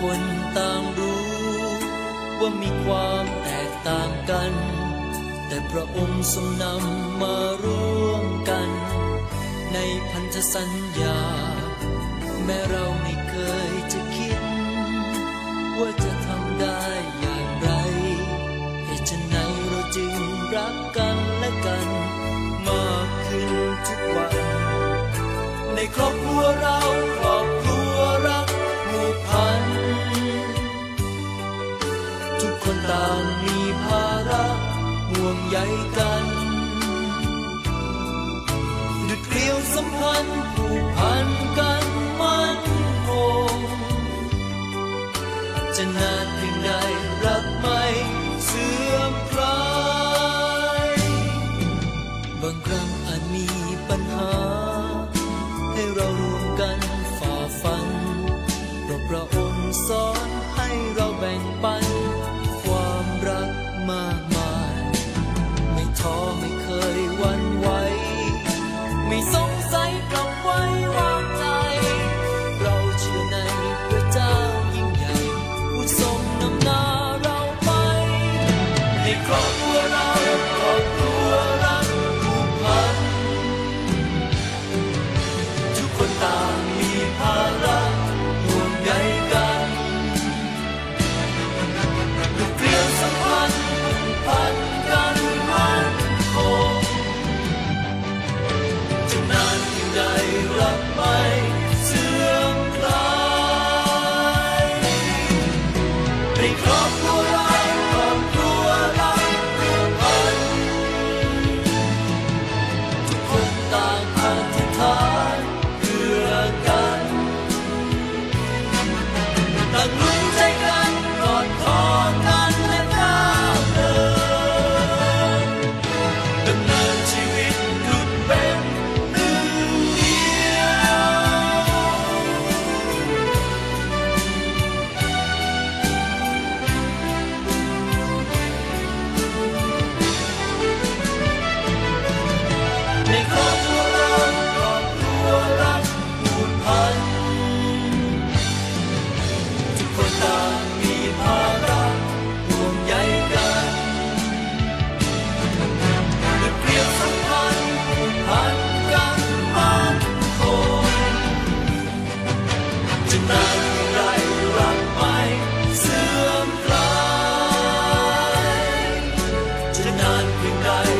คนต่างรู้ ว่ามีความแตกต่างกัน แต่พระองค์ทรงนำมาร่วมกัน ในพันธสัญญา แม้เราไม่เคยจะคิด ว่าจะทำได้อย่างไร เหตุฉะไหนเราจึงรักกันและกัน มากขึ้นทุกวัน ในครอบครัวเรา ต่างมีภาระห่วงใยกันดุดเกลียวสัมพันธ์ผูก ใน นานเพียงใด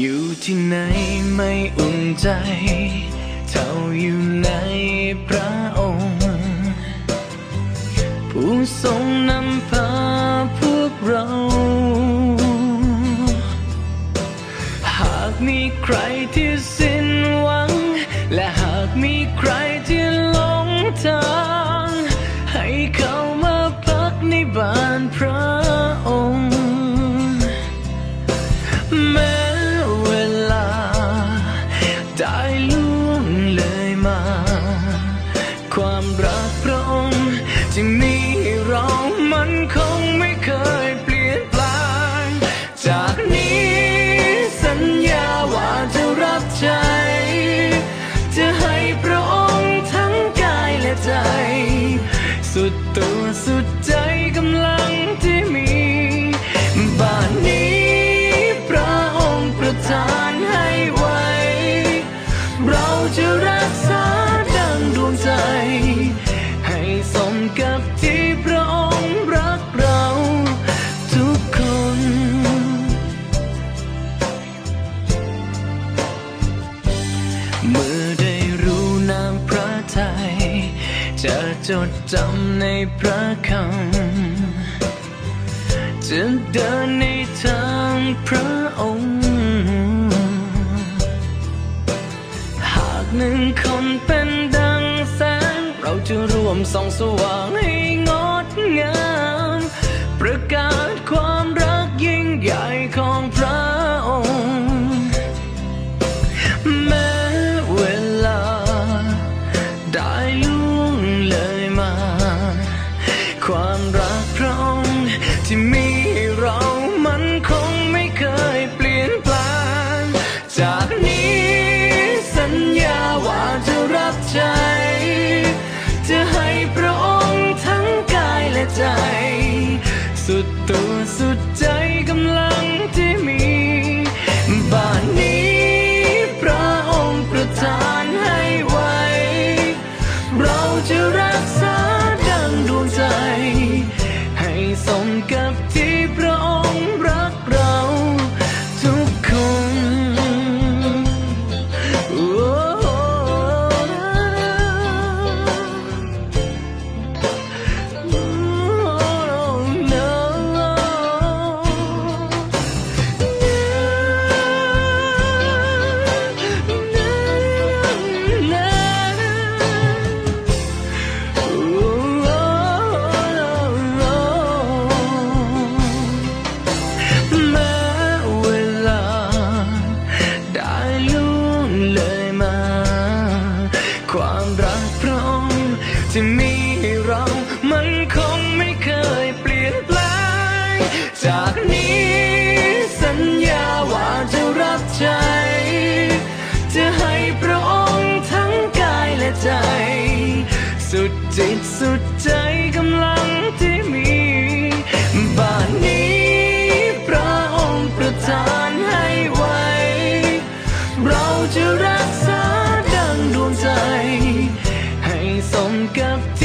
อยู่ที่ไหนไม่อุ่นใจ เท่าอยู่ในพระองค์ ผู้ทรงนำพาพวกเรา หากมีใครที่สิ้นหวัง และหากมีใคร มา ความรักพระองค์จึงมีให้เรามันคงไม่เคยเปลี่ยนแปลงจากนี้สัญญาว่าจะรับใช้จะให้พระองค์ทั้งกายและใจ สุดตัวสุด จดจำในพระคำจะเดินในทางพระองค์ หากหนึ่งคนเป็นดังแสง เราจะร่วมส่องสว่างให้งดงาม ประกาศความรักยิ่งใหญ่ของพระองค์ พระองค์ที่มีให้เรามันคงไม่เคยเปลี่ยนแปลงจากนี้สัญญาว่าจะรับใช้จะให้พระองค์ทั้งกายและใจ สุดจิตสุดใจ some gift.